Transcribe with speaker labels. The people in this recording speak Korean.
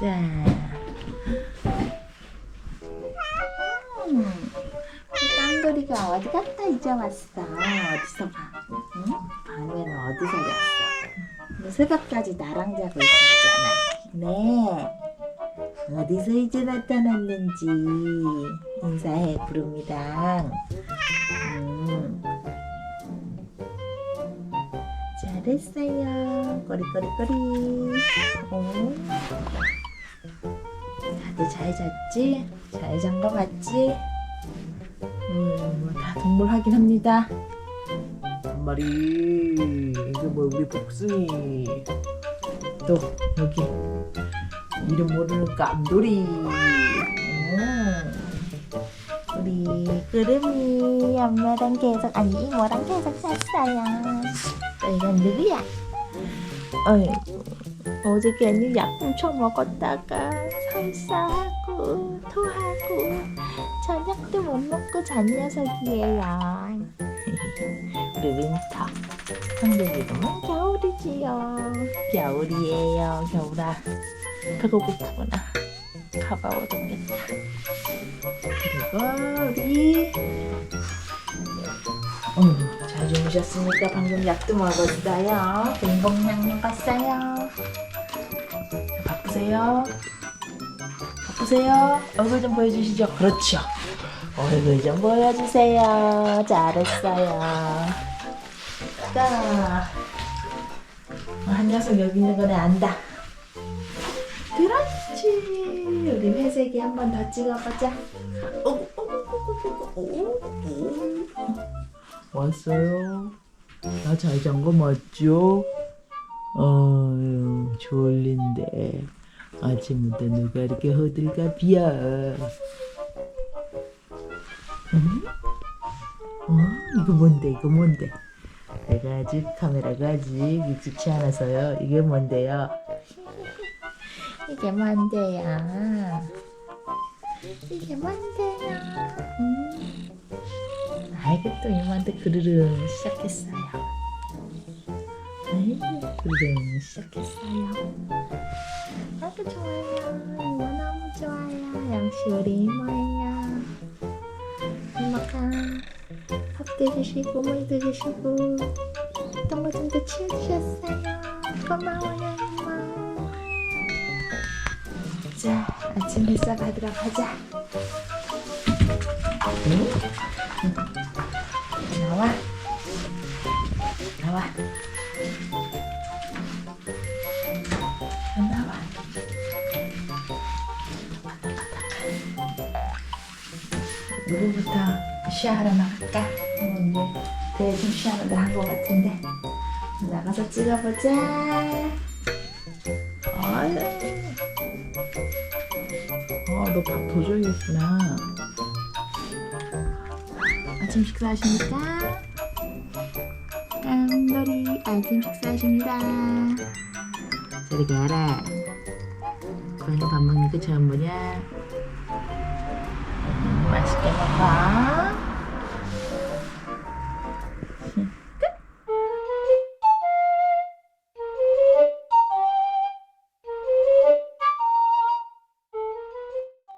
Speaker 1: 자. 음, 깡돌이가 어디 갔다 이제 왔어? 어디서 봐? 응? 밤에는 어디서 잤어? 너 새벽까지 나랑 자고 있었잖아. 네. 어디서 이제 나타났는지 인사해 구름이랑. 음. 잘했어요. 꼬리꼬리꼬리. 어. 다들 잘 잤지? 잘 잔 거 맞지? 음, 다 동물 확인합니다.
Speaker 2: 한 마리 이게 뭐 우리 복숭이
Speaker 1: 또 여기
Speaker 2: 이름 모르는 깜돌이
Speaker 1: 음. 우리 구름이 엄마랑 계속 아니 이모랑 계속 잤어요. 또 이건 누구야? 어이 어저께는 약 훔쳐 먹었다가 설사하고 토하고 저녁도 못 먹고 잔 녀석이에요. 우리 윈터 한국이로는 겨울이지요. 겨울이에요 겨울아. 배가 고프구나. 가봐오겠다. 그리고 우리 잘 주무셨습니까? 방금 약도 먹었어요. 빙봉약 먹었어요. 바쁘세요? 바쁘세요? 얼굴 좀 보여주시죠. 그렇죠. 얼굴 좀 보여주세요. 잘했어요. 자, 한 녀석 여기 있는 거네 안다. 그렇지. 우리 회색이 한 번 더 찍어보자. 오, 오, 오, 오, 오, 오.
Speaker 2: 왔어요 나 잘 잔 거 맞죠? 어휴 졸린데 아침부터 누가 이렇게 허들갑이야 응? 어? 이거 뭔데 이거 뭔데 내가 아직 카메라가 아직 익숙치 않아서요 이게 뭔데요
Speaker 1: 이게 뭔데요? 이게 뭔데요? 음. 아이고 또 이모한테 그르릉 시작했어요. 아이고 그르릉 시작했어요. 아이고 좋아요. 이모 너무 좋아요. 역시 우리 이모예요. 이모가 밥도 주시고 물도 주시고 똥오줌도 치워주셨어요. 고마워요 이모. 자, 아침 햇살 받으러 가자. 응? 나와. 나와. 나와. 누구부터 시야하러 나갈까? 어, 이제 대충 시야는 다 한 것 같은데. 나가서 찍어보자. 아유.
Speaker 2: 아 너 밥더 줘야겠구나
Speaker 1: 아침 식사하십니까? 깜놀이 아침 식사하십니다.
Speaker 2: 저리 가라 고양이 밥 먹는 거 처음 보냐?